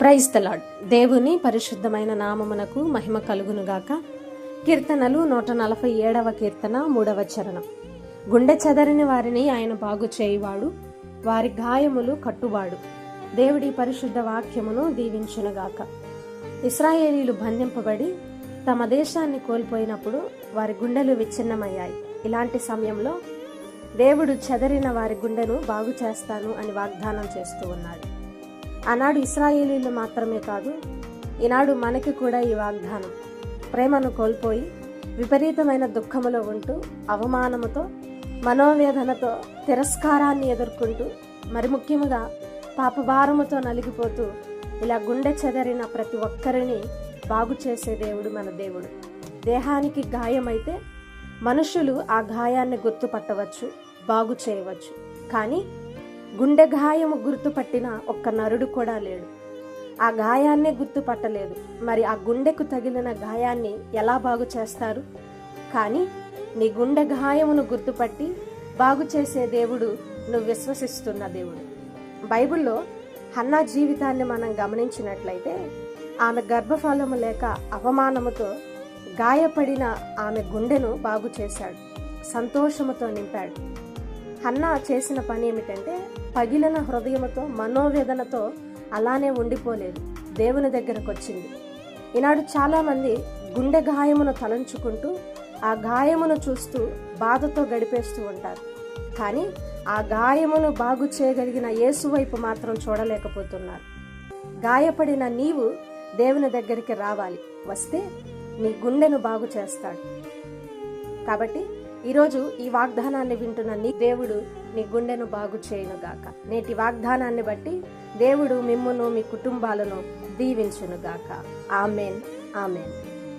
Praise తలాడ్ దేవుని పరిశుద్ధమైన నామమునకు మహిమ కలుగునుగాక. కీర్తనలు నూట నలభై ఏడవ కీర్తన మూడవ చరణం. గుండె చెదరిని వారిని ఆయన బాగు చేయువాడు వారి గాయములు కట్టువాడు. దేవుడి పరిశుద్ధ వాక్యమును దీవించునుగాక. ఇస్రాయేలీలు బంధింపబడి తమ దేశాన్ని కోల్పోయినప్పుడు వారి గుండెలు విచ్ఛిన్నమయ్యాయి. ఇలాంటి సమయంలో దేవుడు చెదరిన వారి గుండెను బాగు చేస్తాను అని వాగ్దానం చేస్తూ ఉన్నాడు. ఆనాడు ఇస్రాయేలీలు మాత్రమే కాదు ఈనాడు మనకి కూడా ఈ వాగ్దానం. ప్రేమను కోల్పోయి విపరీతమైన దుఃఖములో ఉంటూ అవమానముతో మనోవేదనతో తిరస్కారాన్ని ఎదుర్కొంటూ మరి ముఖ్యముగా పాపభారముతో నలిగిపోతూ ఇలా గుండె చెదరిన ప్రతి ఒక్కరిని బాగు చేసే దేవుడు మన దేవుడు. దేహానికి గాయమైతే మనుషులు ఆ గాయాన్ని గుర్తుపట్టవచ్చు బాగు చేయవచ్చు. కానీ గుండె గాయము గుర్తుపట్టిన ఒక్క నరుడు కూడా లేడు. ఆ గాయాన్నే గుర్తుపట్టలేదు. మరి ఆ గుండెకు తగిలిన గాయాన్ని ఎలా బాగు చేస్తారు? కానీ నీ గుండె గాయమును గుర్తుపట్టి బాగు చేసే దేవుడు నువ్వు విశ్వసిస్తున్న దేవుడు. బైబిల్లో హన్నా జీవితాన్ని మనం గమనించినట్లయితే ఆమె గర్భఫలము లేక అవమానముతో గాయపడిన ఆమె గుండెను బాగు చేశాడు. సంతోషముతో నింపాడు. హన్నా చేసిన పని ఏమిటంటే పగిలిన హృదయముతో మనోవేదనతో అలానే ఉండిపోలేదు. దేవుని దగ్గరకు వచ్చింది ఈనాడు చాలామంది గుండె గాయమును తలంచుకుంటూ ఆ గాయమును చూస్తూ బాధతో గడిపేస్తూ ఉంటారు. కానీ ఆ గాయమును బాగు చేయగలిగిన యేసు వైపు మాత్రం చూడలేకపోతున్నారు. గాయపడిన నీవు దేవుని దగ్గరికి రావాలి. వస్తే నీ గుండెను బాగు చేస్తాడు. కాబట్టి ఈరోజు ఈ వాగ్దానాన్ని వింటున్న నీ దేవుడు నీ గుండెను బాగు చేయనుగాక. నేటి వాగ్దానాన్ని బట్టి దేవుడు మిమ్మును మీ కుటుంబాలను దీవించునుగాక. ఆమెన్. ఆమెన్.